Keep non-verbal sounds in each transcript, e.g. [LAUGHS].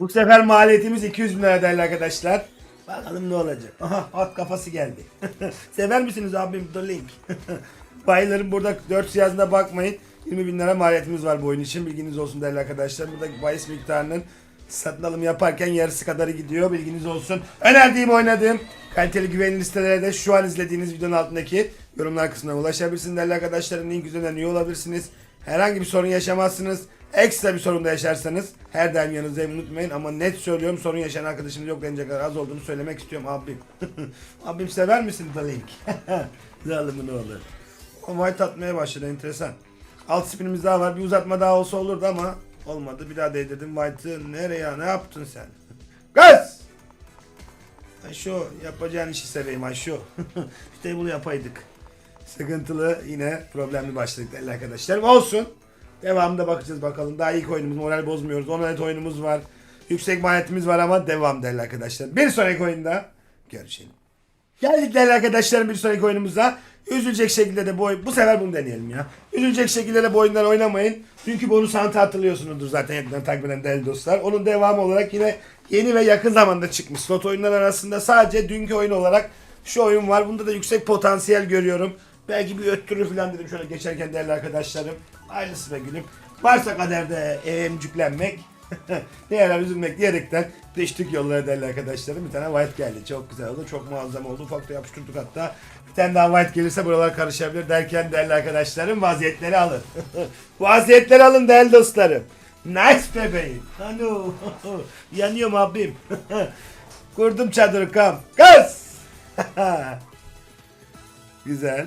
Bu sefer maliyetimiz 200 bin lira değerli arkadaşlar. Bakalım ne olacak. Aha at kafası geldi. [LAUGHS] Sever misiniz abim The Link? [LAUGHS] Bayıların burada 4 yazına bakmayın. 20 bin lira maliyetimiz var bu oyun için. Bilginiz olsun değerli arkadaşlar. Buradaki bahis miktarının satın alım yaparken yarısı kadarı gidiyor. Bilginiz olsun. Önerdiğim oynadığım kaliteli güvenilir sitelere de şu an izlediğiniz videonun altındaki yorumlar kısmına ulaşabilirsiniz değerli arkadaşlarım. Link üzerinden üye olabilirsiniz. Herhangi bir sorun yaşamazsınız. Ekstra bir sorun da yaşarsanız her daim yanınızdayım unutmayın ama net söylüyorum sorun yaşayan arkadaşımız yok denecek kadar az olduğunu söylemek istiyorum abim. [LAUGHS] abim sever misin The Link? [LAUGHS] Zalimin oğlu. O white atmaya başladı enteresan. Alt spinimiz daha var bir uzatma daha olsa olurdu ama olmadı. Bir daha değdirdim white'ı. Nereye ne yaptın sen? [LAUGHS] Gaz! Aşo yapacağın işi seveyim Aşo. işte bunu yapaydık. Sıkıntılı yine problemli başladık değerli arkadaşlarım. Olsun. Devamında bakacağız bakalım. Daha ilk oyunumuz moral bozmuyoruz. Onalet oyunumuz var. Yüksek maliyetimiz var ama devam değerli arkadaşlar. Bir sonraki oyunda görüşelim. Geldik değerli arkadaşlarım bir sonraki oyunumuza. Üzülecek şekilde de bu oyun, bu sefer bunu deneyelim ya. Üzülecek şekilde de bu oyunları oynamayın. Çünkü bonus hantı hatırlıyorsunuzdur zaten yakından takip eden değerli dostlar. Onun devamı olarak yine yeni ve yakın zamanda çıkmış slot oyunlar arasında sadece dünkü oyun olarak şu oyun var. Bunda da yüksek potansiyel görüyorum. Belki bir öttürür falan dedim şöyle geçerken değerli arkadaşlarım. Aynısı be gülüm. Varsa kaderde emcüklenmek. [LAUGHS] ne yarar üzülmek diyerekten düştük yollara değerli arkadaşlarım. Bir tane white geldi. Çok güzel oldu. Çok muazzam oldu. Ufak da yapıştırdık hatta. Bir tane daha white gelirse buralar karışabilir derken değerli arkadaşlarım vaziyetleri alın. [LAUGHS] vaziyetleri alın değerli dostlarım. Nice bebeğim. Alo. [LAUGHS] Yanıyorum abim. Kurdum çadırı kam. Kız. güzel.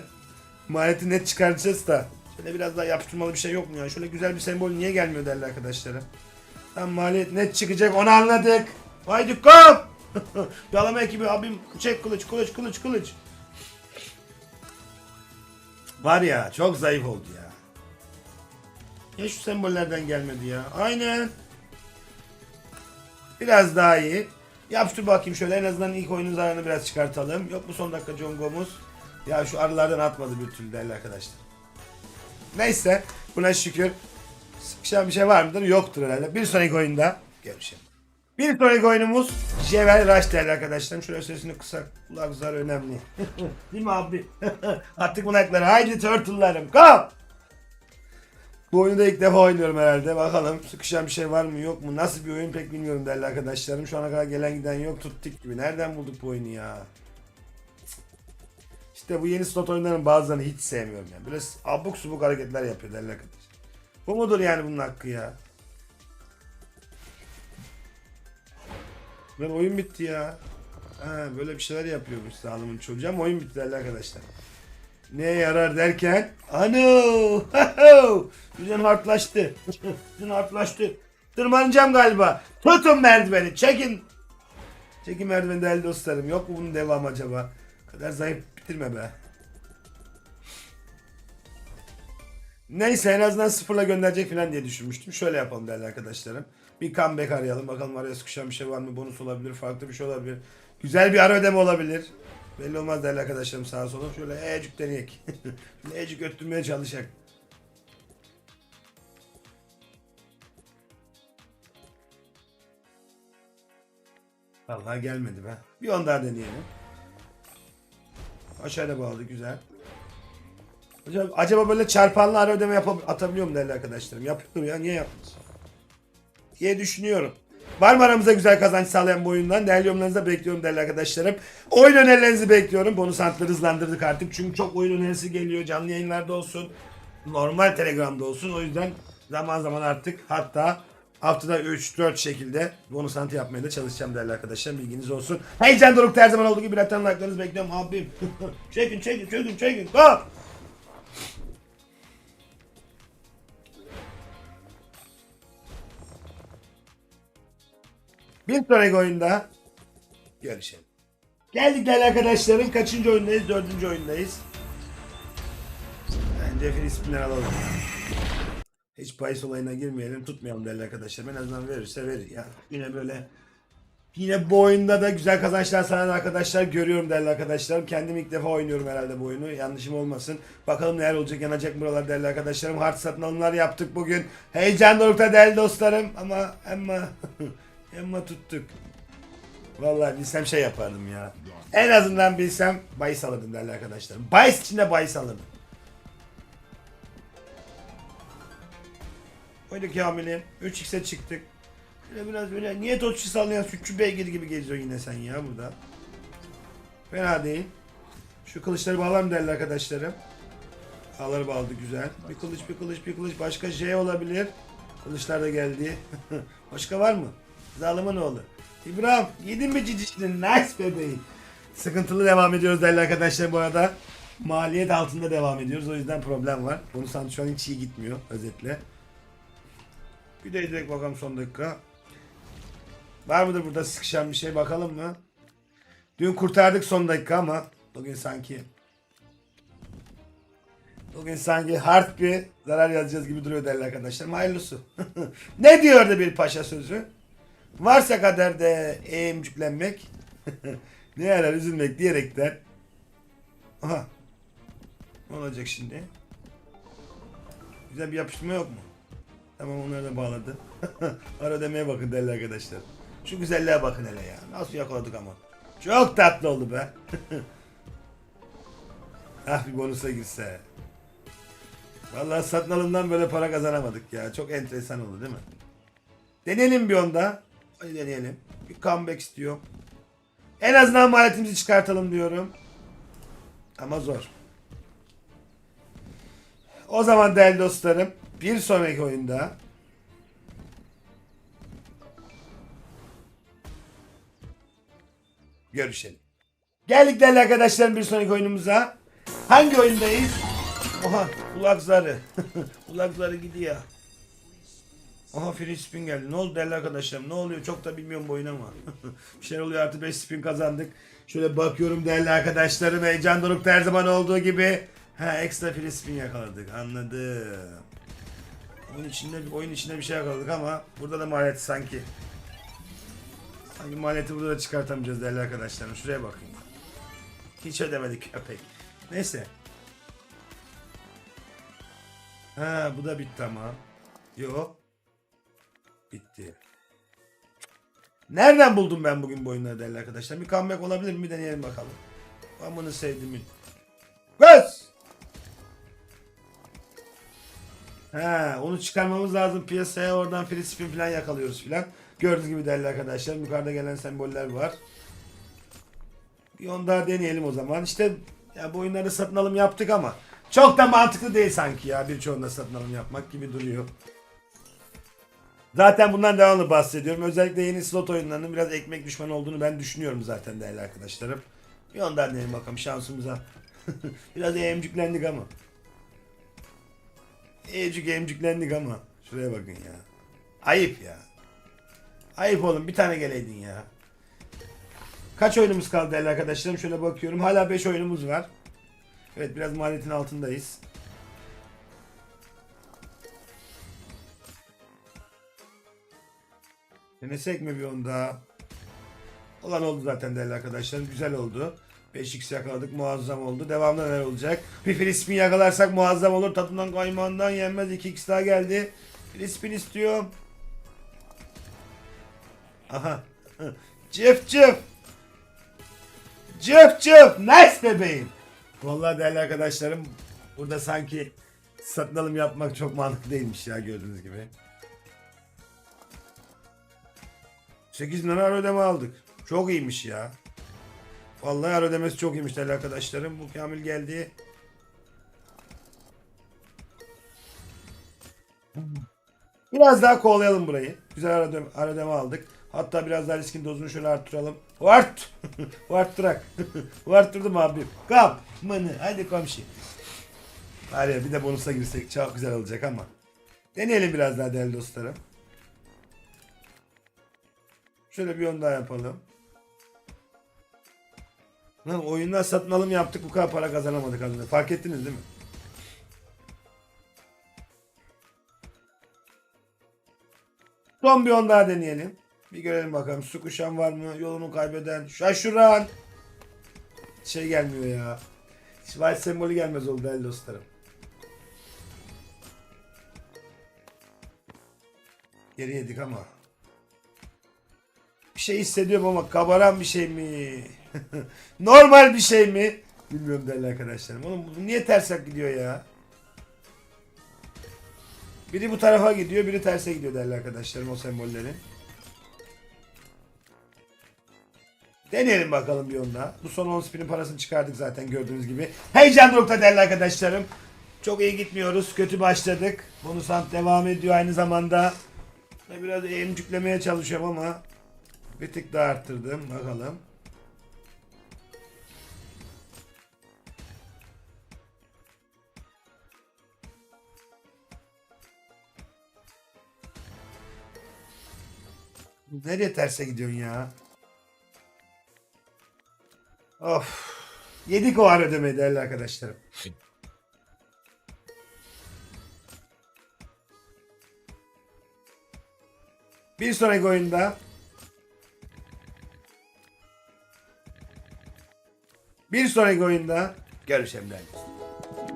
Maliyeti net çıkaracağız da. Şöyle biraz daha yapıştırmalı bir şey yok mu ya? Şöyle güzel bir sembol niye gelmiyor değerli arkadaşlarım? Tam maliyet net çıkacak onu anladık. Haydi kom. Yalama ekibi abim çek kılıç kılıç kılıç kılıç. Var ya çok zayıf oldu ya. Ya şu sembollerden gelmedi ya. Aynen. Biraz daha iyi. Yapıştır bakayım şöyle en azından ilk oyunun zararını biraz çıkartalım. Yok bu son dakika Jongomuz. Ya şu arılardan atmadı bir türlü değerli arkadaşlar. Neyse buna şükür. Sıkışan bir şey var mıdır? Yoktur herhalde. Bir sonraki oyunda görüşelim. Bir sonraki oyunumuz Jevel Rush değerli arkadaşlarım. Şöyle sesini kısak. Kulak zarı önemli. [LAUGHS] Değil mi abi? [LAUGHS] Attık bunakları. Haydi turtle'larım. Come! Bu oyunu da ilk defa oynuyorum herhalde. Bakalım sıkışan bir şey var mı yok mu? Nasıl bir oyun pek bilmiyorum değerli arkadaşlarım. Şu ana kadar gelen giden yok. Tuttuk gibi. Nereden bulduk bu oyunu ya? İşte bu yeni slot oyunların bazılarını hiç sevmiyorum yani. Böyle abuk subuk hareketler yapıyor değerli arkadaşlar. Bu mudur yani bunun hakkı ya? Lan oyun bitti ya. Ha, böyle bir şeyler yapıyormuş sağlımın çocuğu ama oyun bitti değerli arkadaşlar. Neye yarar derken? Ano! Düzen harplaştı. [LAUGHS] Düzen harplaştı. Tırmanacağım galiba. Tutun merdiveni. Çekin. Çekin merdiveni değerli dostlarım. Yok mu bunun devamı acaba? kadar zayıf bitirme be. Neyse en azından sıfırla gönderecek falan diye düşünmüştüm. Şöyle yapalım değerli arkadaşlarım. Bir comeback arayalım. Bakalım araya sıkışan bir şey var mı? Bonus olabilir. Farklı bir şey olabilir. Güzel bir ara ödeme olabilir. Belli olmaz değerli arkadaşlarım sağa sola. Şöyle ecik deneyek. [LAUGHS] Şöyle ecik öttürmeye çalışak. Vallahi gelmedi be. Bir on daha deneyelim. Aşağıda bağladı güzel. Hocam acaba böyle çarpanlı ara ödeme yapab atabiliyor mu değerli arkadaşlarım? Yapıyorum ya niye yapmaz? diye düşünüyorum. Var mı aramızda güzel kazanç sağlayan bu oyundan? Değerli yorumlarınızı bekliyorum değerli arkadaşlarım. Oyun önerilerinizi bekliyorum. Bonus hantları hızlandırdık artık. Çünkü çok oyun önerisi geliyor. Canlı yayınlarda olsun. Normal Telegram'da olsun. O yüzden zaman zaman artık hatta haftada 3-4 şekilde bonus hantı yapmaya da çalışacağım değerli arkadaşlar. Bilginiz olsun. Heyecan dorukta her zaman olduğu gibi birazdan like'larınızı bekliyorum abim. [LAUGHS] çekin çekin çekin çekin. Go! Bir sonraki oyunda görüşelim. Geldik değerli arkadaşlarım. Kaçıncı oyundayız? Dördüncü oyundayız. Bence Filistinler alalım. Hiç bahis olayına girmeyelim. Tutmayalım değerli arkadaşlar. En azından verirse verir ya. Yine böyle Yine bu oyunda da güzel kazançlar sağlayan arkadaşlar görüyorum değerli arkadaşlarım. Kendim ilk defa oynuyorum herhalde bu oyunu. Yanlışım olmasın. Bakalım neler olacak yanacak buralar değerli arkadaşlarım. Hard satın alımlar yaptık bugün. Heyecan dorukta değerli dostlarım. Ama ama Ama [LAUGHS] tuttuk. Vallahi bilsem şey yapardım ya. En azından bilsem bahis alırdım değerli arkadaşlarım. Bahis içinde bahis alırdım. Oydu Kamil'im. 3x'e çıktık. Şöyle biraz böyle niye totçu sallayan sütçü beygir gibi geziyorsun yine sen ya burada. Fena değil. Şu kılıçları bağlar mı değerli arkadaşlarım? Ağları bağladı güzel. Bir kılıç bir kılıç bir kılıç başka şey olabilir. Kılıçlar da geldi. [LAUGHS] başka var mı? Zalımın oğlu. İbrahim yedin mi cicişini? Nice bebeğim. Sıkıntılı devam ediyoruz değerli arkadaşlar bu arada. Maliyet altında devam ediyoruz. O yüzden problem var. Bunu şu an hiç iyi gitmiyor özetle. Bir de direkt bakalım son dakika. Var mıdır burada sıkışan bir şey bakalım mı? Dün kurtardık son dakika ama bugün sanki Bugün sanki hard bir zarar yazacağız gibi duruyor değerli arkadaşlar. Hayırlısı. [LAUGHS] ne diyordu bir paşa sözü? Varsa kaderde eğimcüklenmek, [LAUGHS] ne yarar üzülmek diyerekten. Aha. Ne olacak şimdi? Güzel bir yapıştırma yok mu? Tamam onları da bağladı. [LAUGHS] Ara ödemeye bakın değerli arkadaşlar. Şu güzelliğe bakın hele ya. Nasıl yakaladık ama. Çok tatlı oldu be. [LAUGHS] ah bir bonusa girse. Vallahi satın alımdan böyle para kazanamadık ya. Çok enteresan oldu değil mi? Deneyelim bir onda. Hadi deneyelim. Bir comeback istiyor. En azından maliyetimizi çıkartalım diyorum. Ama zor. O zaman değerli dostlarım bir sonraki oyunda görüşelim. Geldik değerli arkadaşlarım bir sonraki oyunumuza. Hangi oyundayız? Oha kulak zarı. [LAUGHS] kulak zarı gidiyor. Aha free spin geldi. Ne oldu değerli arkadaşlarım? Ne oluyor? Çok da bilmiyorum bu oyun ama. [LAUGHS] bir şeyler oluyor artı 5 spin kazandık. Şöyle bakıyorum değerli arkadaşlarım. Heyecan dorukta her zaman olduğu gibi. Ha ekstra free spin yakaladık. Anladım. Oyun içinde, oyun içinde bir şey yakaladık ama burada da maliyeti sanki. Sanki maliyeti burada da çıkartamayacağız değerli arkadaşlarım. Şuraya bakın. Hiç ödemedik köpek. Neyse. Ha bu da bitti ama. Yok. Bitti. Nereden buldum ben bugün bu oyunları değerli arkadaşlar? Bir comeback olabilir mi? Bir deneyelim bakalım. Bunu sevdim. Göz! Ha, onu çıkarmamız lazım piyasaya. Oradan free falan yakalıyoruz filan. Gördüğünüz gibi değerli arkadaşlar. Yukarıda gelen semboller var. Bir onu daha deneyelim o zaman. İşte ya bu oyunları satın alım yaptık ama çok da mantıklı değil sanki ya birçoğunda satın alım yapmak gibi duruyor. Zaten bundan devamlı bahsediyorum. Özellikle yeni slot oyunlarının biraz ekmek düşmanı olduğunu ben düşünüyorum zaten değerli arkadaşlarım. Bir ondan deneyelim bakalım şansımıza. [LAUGHS] biraz emcüklendik ama. Ecük emcüklendik ama. Şuraya bakın ya. Ayıp ya. Ayıp oğlum bir tane geleydin ya. Kaç oyunumuz kaldı değerli arkadaşlarım? Şöyle bakıyorum. Hala 5 oyunumuz var. Evet biraz maliyetin altındayız. Denesek mi bir onda? Olan oldu zaten değerli arkadaşlarım. Güzel oldu. 5x yakaladık muazzam oldu. Devamlı neler olacak? Bir frispin yakalarsak muazzam olur. Tadından kaymağından yenmez. 2x daha geldi. Frispin istiyorum. Aha. Cıf cıf. Cıf cıf. Nice bebeğim. Vallahi değerli arkadaşlarım burada sanki satın alım yapmak çok mantıklı değilmiş ya gördüğünüz gibi. 8 lira ödeme aldık. Çok iyiymiş ya. Vallahi ara ödemesi çok iyiymiş değerli arkadaşlarım. Bu Kamil geldi. Biraz daha kovalayalım burayı. Güzel ara ödeme, ara ödeme aldık. Hatta biraz daha riskin dozunu şöyle arttıralım. Vart! [LAUGHS] Varttırak. [LAUGHS] Varttırdım abi. Kap! Mını. Hadi komşu. Ya bir de bonusa girsek çok güzel olacak ama. Deneyelim biraz daha değerli dostlarım. Şöyle bir yon daha yapalım. Lan oyundan satın alım yaptık bu kadar para kazanamadık az önce. Fark ettiniz değil mi? Son bir on daha deneyelim. Bir görelim bakalım. Su kuşan var mı? Yolunu kaybeden. Şaşıran. Şey gelmiyor ya. Şivayet sembolü gelmez oldu değerli dostlarım. Geri yedik ama. şey hissediyorum ama kabaran bir şey mi? [LAUGHS] Normal bir şey mi? Bilmiyorum değerli arkadaşlarım. Oğlum bu niye ters gidiyor ya? Biri bu tarafa gidiyor, biri terse gidiyor değerli arkadaşlarım o sembollerin. Deneyelim bakalım bir onda. Bu son 10 spinin parasını çıkardık zaten gördüğünüz gibi. Heyecan dorukta değerli arkadaşlarım. Çok iyi gitmiyoruz. Kötü başladık. Bonus hunt devam ediyor aynı zamanda. Biraz emcüklemeye çalışıyorum ama bir tık daha arttırdım. Bakalım. Nereye terse gidiyorsun ya? Of. Yedik o ara ödemeyi değerli arkadaşlarım. Bir sonraki oyunda Bir sonraki oyunda görüşelim değerli.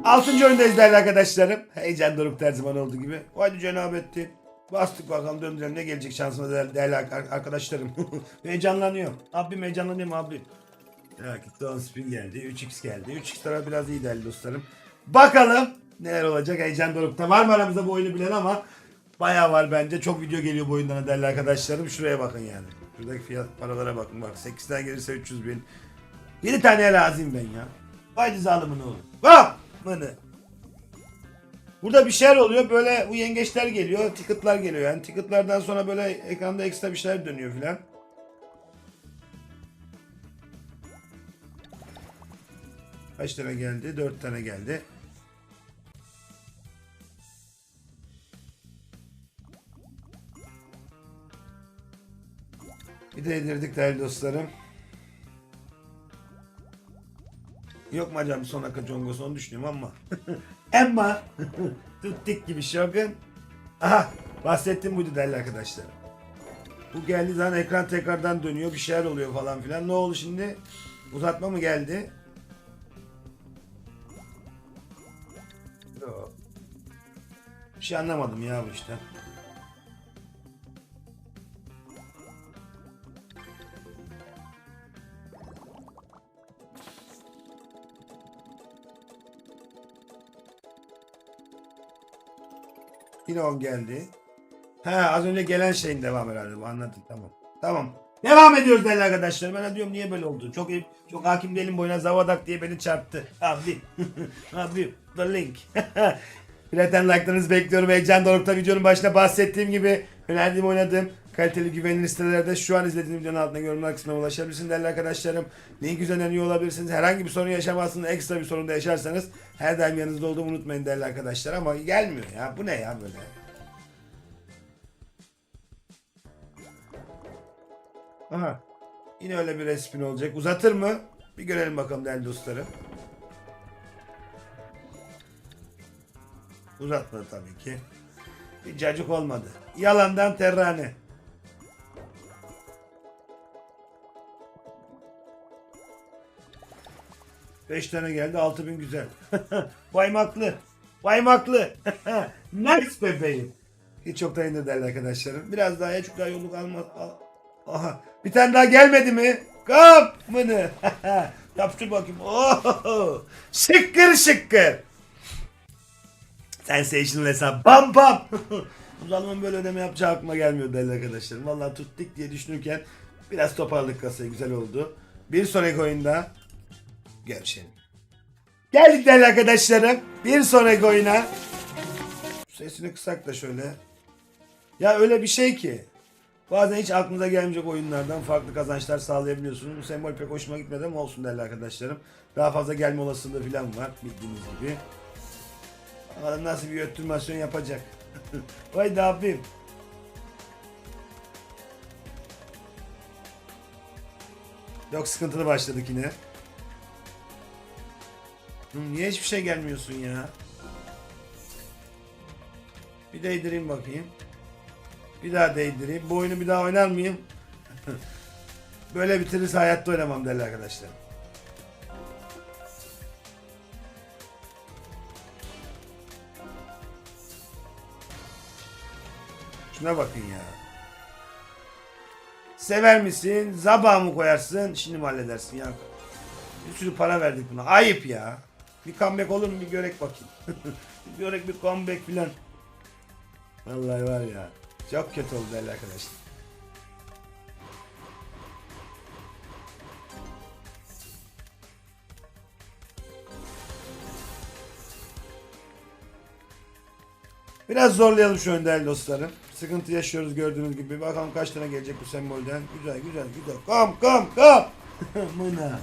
Altıncı oyundayız değerli arkadaşlarım. Heyecan doruk her zaman olduğu gibi. Hadi cenabettin. Bastık bakalım döndürelim ne gelecek şansıma değerli, değerli ar- arkadaşlarım. [LAUGHS] heyecanlanıyor. Abim heyecanlanıyor mu abim? Gitti 10 spin geldi. 3x geldi. 3x tarafı biraz iyi değerli dostlarım. Bakalım neler olacak heyecan dorukta. Var mı aramızda bu oyunu bilen ama bayağı var bence. Çok video geliyor bu oyundan değerli arkadaşlarım. Şuraya bakın yani. Şuradaki fiyat paralara bakın bak. 8'den gelirse 300 bin. 7 taneye razıyım ben ya. Haydi zalimin oğlu. Bak! Mını. Burada bir şeyler oluyor. Böyle bu yengeçler geliyor. Ticket'lar geliyor yani. Ticket'lardan sonra böyle ekranda ekstra bir şeyler dönüyor filan. Kaç tane geldi? 4 tane geldi. Bir de yedirdik değerli dostlarım. Yok mu acaba bir son dakika congosu onu düşünüyorum ama. [LAUGHS] ama [LAUGHS] tuttuk gibi şokun. Aha bahsettiğim buydu değerli arkadaşlar. Bu geldiği zaman ekran tekrardan dönüyor bir şeyler oluyor falan filan. Ne oldu şimdi? Uzatma mı geldi? Yok. Bir şey anlamadım ya bu işte. Yine 10 geldi. He az önce gelen şeyin devam herhalde anladım tamam. Tamam. Devam ediyoruz değerli arkadaşlar. Ben de diyorum niye böyle oldu? Çok çok hakim değilim boyuna Zavadak diye beni çarptı. Abi. [LAUGHS] Abi. The link. [LAUGHS] Bileten like'larınızı bekliyorum. Heyecan Doruk'ta videonun başında bahsettiğim gibi önerdiğim oynadığım kaliteli güvenilir sitelerde şu an izlediğiniz videonun altına yorumlar kısmına ulaşabilirsiniz değerli arkadaşlarım. Link üzerinden üye olabilirsiniz. Herhangi bir sorun yaşamazsınız. Ekstra bir sorun da yaşarsanız her daim yanınızda olduğumu unutmayın değerli arkadaşlar. Ama gelmiyor ya. Bu ne ya böyle? Aha. Yine öyle bir resmin olacak. Uzatır mı? Bir görelim bakalım değerli dostlarım. Uzatmadı tabii ki. Bir cacık olmadı. Yalandan terrane. Beş tane geldi. Altı bin güzel. [LAUGHS] Baymaklı. Baymaklı. [LAUGHS] nice bebeğim. Hiç çok da indir değerli arkadaşlarım. Biraz daha çok daha yolluk alma. Al. Aha. Bir tane daha gelmedi mi? Kap mını. [LAUGHS] Yaptır bakayım. Oh. Şıkkır şıkkır. Sensational hesap. Bam bam. Bu zalimin böyle ödeme yapacağı aklıma gelmiyor değerli arkadaşlarım. Vallahi tuttuk diye düşünürken biraz toparladık kasayı. Güzel oldu. Bir sonraki oyunda görüşelim. Geldik değerli arkadaşlarım. Bir sonraki oyuna. Sesini kısak da şöyle. Ya öyle bir şey ki. Bazen hiç aklınıza gelmeyecek oyunlardan farklı kazançlar sağlayabiliyorsunuz. Bu sembol pek hoşuma gitmedi ama olsun değerli arkadaşlarım. Daha fazla gelme olasılığı falan var bildiğiniz gibi. Bakalım nasıl bir öttürmasyon yapacak. [LAUGHS] Vay da abim. Yok sıkıntılı başladık yine. Niye hiçbir şey gelmiyorsun ya? Bir değdireyim bakayım. Bir daha değdireyim. Bu oyunu bir daha oynar mıyım? [LAUGHS] Böyle bitirirse hayatta oynamam değerli arkadaşlar. Şuna bakın ya. Sever misin? Zaba mı koyarsın? Şimdi mi halledersin ya? Bir sürü para verdik buna. Ayıp ya. Bir comeback olur mu bir görek bakayım. [LAUGHS] bir görek bir comeback filan. Vallahi var ya. Çok kötü oldu değerli arkadaşlar. Biraz zorlayalım şu değerli dostlarım. Sıkıntı yaşıyoruz gördüğünüz gibi. Bakalım kaç tane gelecek bu sembolden. Güzel güzel güzel. Kom kom kom. [LAUGHS] Mına.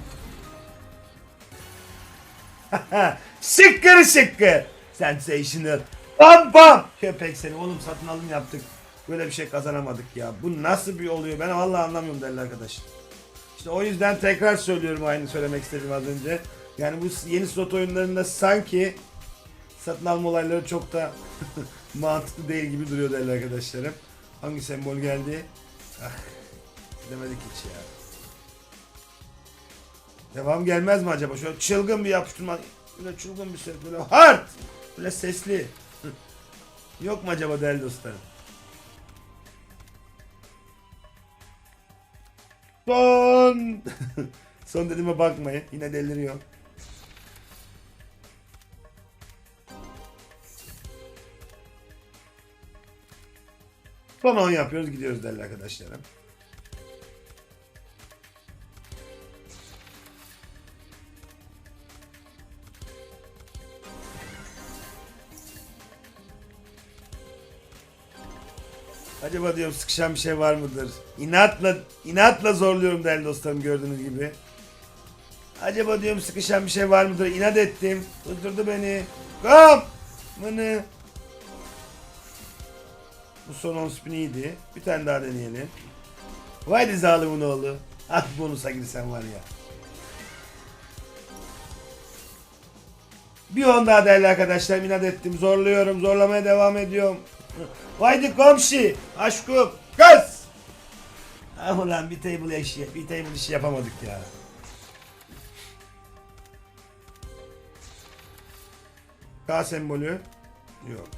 [LAUGHS] şıkkır şıkkır. Sensational. Bam bam. Köpek seni oğlum satın alım yaptık. Böyle bir şey kazanamadık ya. Bu nasıl bir oluyor? Ben vallahi anlamıyorum değerli arkadaşlar. İşte o yüzden tekrar söylüyorum aynı söylemek istedim az önce. Yani bu yeni slot oyunlarında sanki satın alma olayları çok da [LAUGHS] mantıklı değil gibi duruyor değerli arkadaşlarım. Hangi sembol geldi? Ah, demedik hiç ya. Devam gelmez mi acaba? Şöyle çılgın bir yapıştırma. Böyle çılgın bir ses. Böyle hard. Böyle sesli. [LAUGHS] Yok mu acaba değerli dostlarım? Son. [LAUGHS] Son dediğime bakmayın. Yine deliriyor. Son 10 yapıyoruz gidiyoruz değerli arkadaşlarım. Acaba diyorum sıkışan bir şey var mıdır? İnatla inatla zorluyorum değerli dostlarım gördüğünüz gibi. Acaba diyorum sıkışan bir şey var mıdır? İnat ettim. Durdurdu beni. Kom! Mını. Bu son 10 spin iyiydi. Bir tane daha deneyelim. Vay zalimin oğlu. Ah bonusa girsen var ya. Bir on daha değerli arkadaşlar inat ettim. Zorluyorum. Zorlamaya devam ediyorum. Haydi komşu. Aşkım. Kız. Ah ulan bir table işi, bir table işi yapamadık ya. K sembolü. Yok.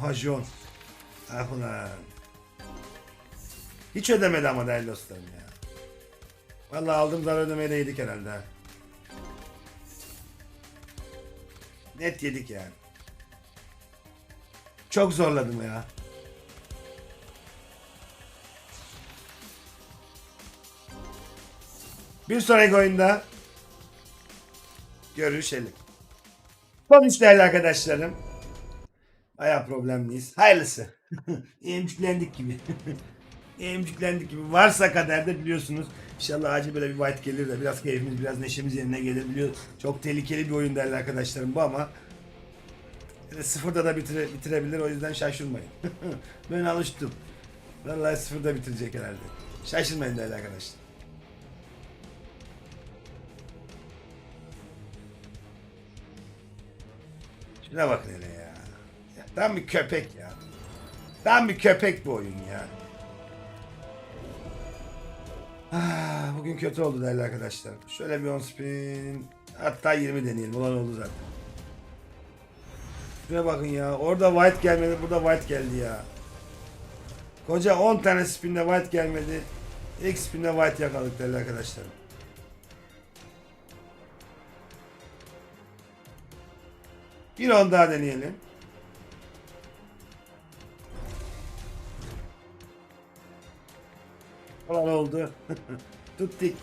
Hajon. Ah ulan. Hiç ödemedi ama değerli dostlarım ya. Vallahi aldığım zarar ödemeyi de yedik herhalde. ha. Net yedik yani. Çok zorladım ya. Bir sonraki oyunda görüşelim. Konuş değerli arkadaşlarım. Baya problemliyiz. Hayırlısı. [LAUGHS] Emcüklendik gibi. [LAUGHS] Emcüklendik gibi. Varsa kaderde biliyorsunuz. İnşallah acil böyle bir white gelir de biraz keyfimiz, biraz neşemiz yerine gelir. Biliyor. Çok tehlikeli bir oyun değerli arkadaşlarım bu ama sıfırda da bitire, bitirebilir o yüzden şaşırmayın. [LAUGHS] ben alıştım. Vallahi sıfırda bitirecek herhalde. Şaşırmayın değerli arkadaşlar. Şuna bakın hele ya. ya. Tam bir köpek ya. Tam bir köpek bu oyun ya. Ah, bugün kötü oldu değerli arkadaşlar. Şöyle bir 10 spin. Hatta 20 deneyelim. Olan oldu zaten. Şuraya bakın ya. Orada white gelmedi. Burada white geldi ya. Koca 10 tane spinde white gelmedi. İlk spinde white yakaladık değerli arkadaşlar. Bir on daha deneyelim. Olan oldu. [LAUGHS] Tuttuk.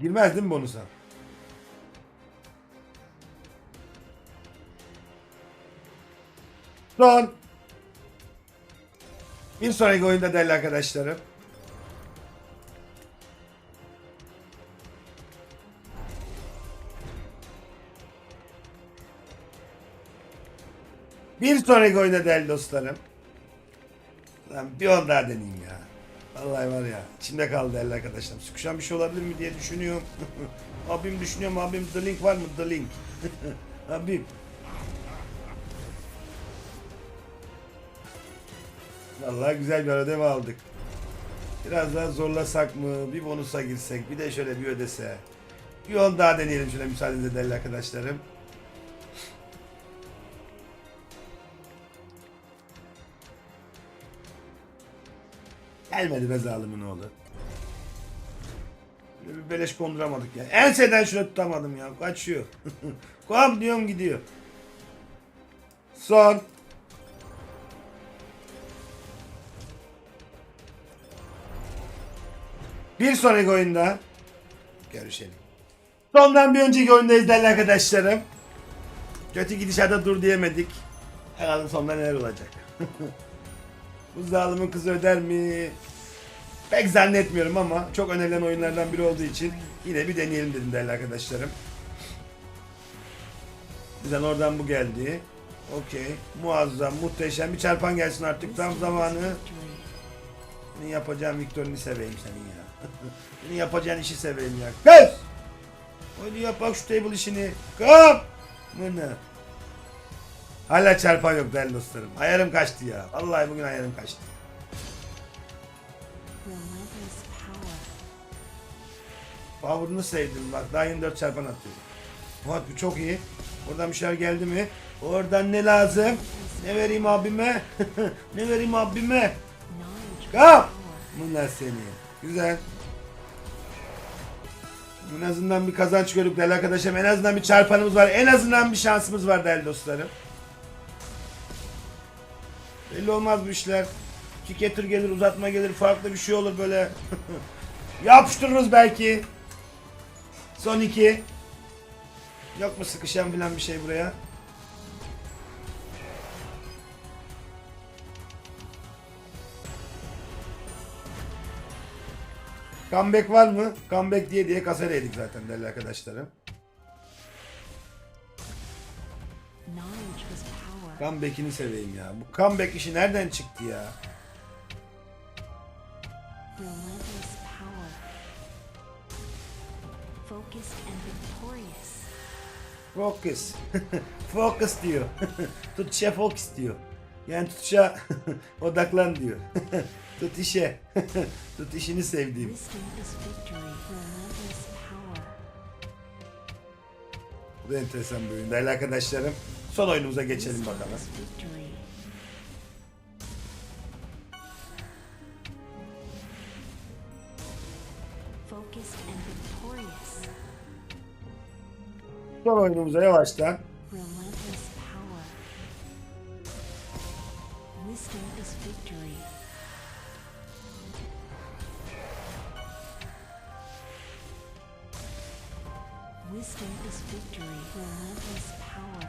Girmez değil mi bonusa? Son. Bir sonraki oyunda değerli arkadaşlarım. Bir sonraki oyunda değerli dostlarım. Lan bir on daha deneyeyim ya. Vallahi var ya içimde kaldı değerli arkadaşlarım. Sıkışan bir şey olabilir mi diye düşünüyorum. [LAUGHS] abim düşünüyorum abim the link var mı the link. [LAUGHS] abim. Vallahi güzel bir ödev aldık. Biraz daha zorlasak mı? Bir bonusa girsek, bir de şöyle bir ödese. Bir yol daha deneyelim şöyle müsaadenizle değerli arkadaşlarım. Gelmedi be zalimin oğlu. Böyle bir beleş konduramadık ya. Enseden şunu tutamadım ya. Kaçıyor. [LAUGHS] Kom diyorum gidiyor. Son. Bir sonraki oyunda görüşelim. Sondan bir önceki oyundayız değerli arkadaşlarım. Kötü gidişata dur diyemedik. Herhalde sonunda neler olacak. [LAUGHS] Bu zalimin kızı öder mi? Pek zannetmiyorum ama çok önerilen oyunlardan biri olduğu için yine bir deneyelim dedim değerli arkadaşlarım. Bizden oradan bu geldi. Okey. Muazzam, muhteşem. Bir çarpan gelsin artık. Tam zamanı. Senin yapacağın Victor'unu seveyim senin ya. [LAUGHS] Senin yapacağın işi seveyim ya. Kız! Hadi yap bak şu table işini. Kap! Bu ne? Hala çarpan yok değerli dostlarım. Ayarım kaçtı ya. Vallahi bugün ayarım kaçtı. Power'ını sevdim bak. Daha 24 çarpan atıyor. Fuat bu çok iyi. Oradan bir şeyler geldi mi? Oradan ne lazım? Ne vereyim abime? [LAUGHS] ne vereyim abime? Kap! Bunlar seni. Güzel. En azından bir kazanç gördük değerli arkadaşlarım. En azından bir çarpanımız var. En azından bir şansımız var değerli dostlarım. Belli olmaz bu işler. Tüketir gelir, uzatma gelir, farklı bir şey olur böyle. [LAUGHS] Yapıştırırız belki. Son iki. Yok mu sıkışan filan bir şey buraya? Comeback var mı? Comeback diye diye kasere yedik zaten değerli arkadaşlarım. Comeback'ini seveyim ya. Bu comeback işi nereden çıktı ya? Relentless power. Focused and victorious. Focus. [LAUGHS] Focus diyor. [LAUGHS] Tutuşa focus diyor. Yani tutuşa [LAUGHS] odaklan diyor. Tut işe. Tut işini sevdiğim. Bu da enteresan bir oyun. Değerli arkadaşlarım. Son oyunumuza geçelim bakalım. Oyunumuza yavaştan. Wisdom is victory. Wisdom is victory. Relentless power.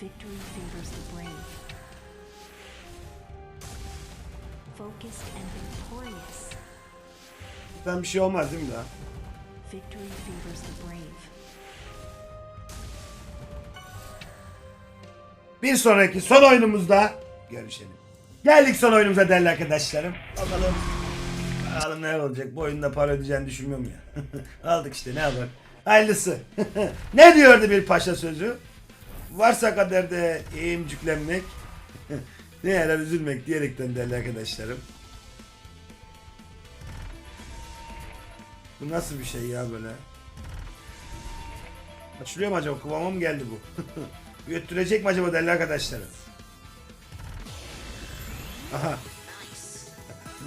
Victory favors the brave. Focused and victorious. Sen bir şey olmaz değil mi daha? Bir sonraki son oyunumuzda görüşelim. Geldik son oyunumuza değerli arkadaşlarım. Bakalım. Bakalım ne olacak. Bu oyunda para ödeyeceğini düşünmüyorum ya. [LAUGHS] Aldık işte ne haber. Hayırlısı. [LAUGHS] ne diyordu bir paşa sözü? Varsa kaderde eğimcüklenmek. [LAUGHS] ne yarar üzülmek diyerekten değerli arkadaşlarım. Bu nasıl bir şey ya böyle? Açılıyor mu acaba? Kıvama geldi bu? [LAUGHS] Götürecek mi acaba değerli arkadaşlarım? Aha. [LAUGHS]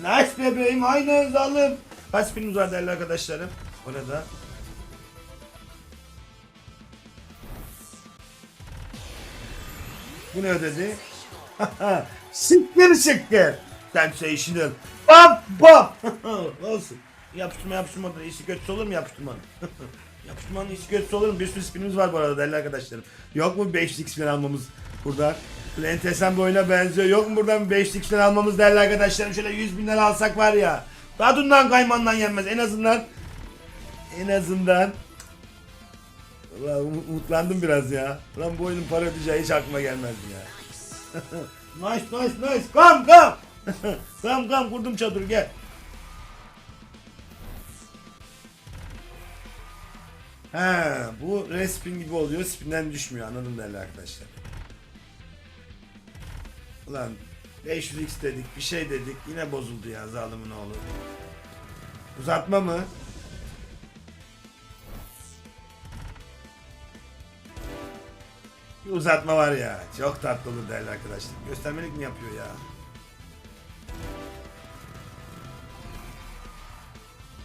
Nice bebeğim aynı zalim. Kaç spinimiz var değerli arkadaşlarım? Orada. Bu ne ödedi? [LAUGHS] Siktir siktir. Sensational. Bam bam. Olsun. Yapıştırma yapıştırma da iyisi kötüsü olur mu yapıştırmanın? [LAUGHS] Yapıştırmanın iyisi kötüsü olur mu? Bir sürü spinimiz var bu arada değerli arkadaşlarım. Yok mu 5'lik spin almamız burada? Enteresan bir oyuna benziyor. Yok mu buradan bir 5'lik spin almamız değerli arkadaşlarım? Şöyle 100 bin lira alsak var ya. Tadından kaymandan yenmez. En azından en azından Ulan um- umutlandım biraz ya. Lan bu oyunun para ödeyeceği hiç aklıma gelmezdi ya. [LAUGHS] nice nice nice. Come come. [LAUGHS] come come kurdum çadırı gel. He bu respin gibi oluyor. Spinden düşmüyor anladım değerli arkadaşlar. Ulan 500x dedik bir şey dedik yine bozuldu ya zalimin oğlu. Uzatma mı? Bir uzatma var ya. Çok tatlı olur değerli arkadaşlar. Göstermelik mi yapıyor ya?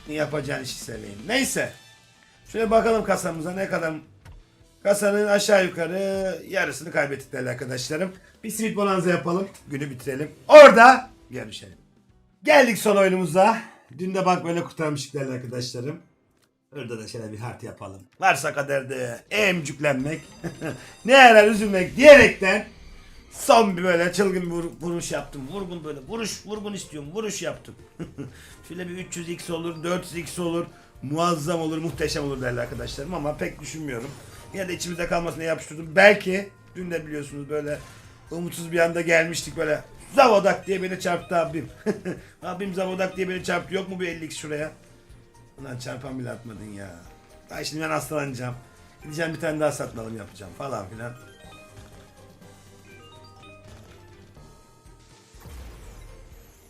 Ne yapacağın işi söyleyeyim. Neyse. Şöyle bakalım kasamıza ne kadar Kasanın aşağı yukarı yarısını kaybettik değerli arkadaşlarım. Bir simit bonanza yapalım. Günü bitirelim. Orada görüşelim. Geldik son oyunumuza. Dün de bak böyle kurtarmıştık değerli arkadaşlarım. Orada da şöyle bir hart yapalım. Varsa kaderde emcüklenmek, [LAUGHS] ne yarar üzülmek diyerekten son bir böyle çılgın bir vur- vuruş yaptım. Vurgun böyle vuruş vurgun istiyorum vuruş yaptım. [LAUGHS] şöyle bir 300x olur 400x olur. Muazzam olur muhteşem olur değerli arkadaşlarım ama pek düşünmüyorum. Yine de içimizde kalmasına yapıştırdım. Belki dün de biliyorsunuz böyle umutsuz bir anda gelmiştik böyle Zavodak diye beni çarptı abim. [LAUGHS] abim Zavodak diye beni çarptı. Yok mu bir 50 şuraya? Ulan çarpan bile atmadın ya. Ay şimdi ben hastalanacağım. Gideceğim bir tane daha satın alım yapacağım falan filan.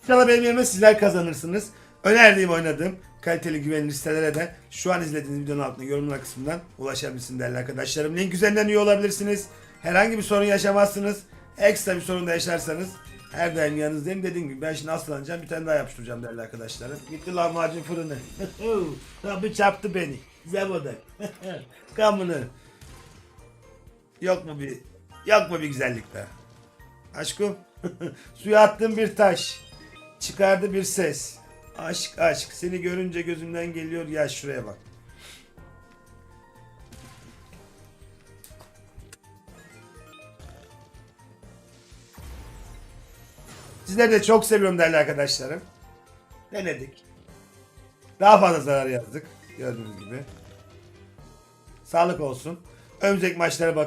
İnşallah benim yerime sizler kazanırsınız. Önerdiğim oynadığım kaliteli güvenilir sitelere de şu an izlediğiniz videonun altında yorumlar kısmından ulaşabilirsiniz değerli arkadaşlarım. Link üzerinden üye olabilirsiniz. Herhangi bir sorun yaşamazsınız. Ekstra bir sorun da yaşarsanız her daim yanınızdayım. Dediğim gibi ben şimdi hastalanacağım. Bir tane daha yapıştıracağım değerli arkadaşlarım. Gitti lahmacun fırını. [LAUGHS] Tabi çarptı beni. Zavodak. [LAUGHS] Kamını. Yok mu bir yok mu bir güzellik be? Aşkım. [LAUGHS] Suya attığım bir taş. Çıkardı bir ses. Aşk aşk. Seni görünce gözümden geliyor ya şuraya bak. Sizleri de çok seviyorum değerli arkadaşlarım. Denedik. Daha fazla zarar yazdık. Gördüğünüz gibi. Sağlık olsun. Önümüzdeki maçlara bakacağız.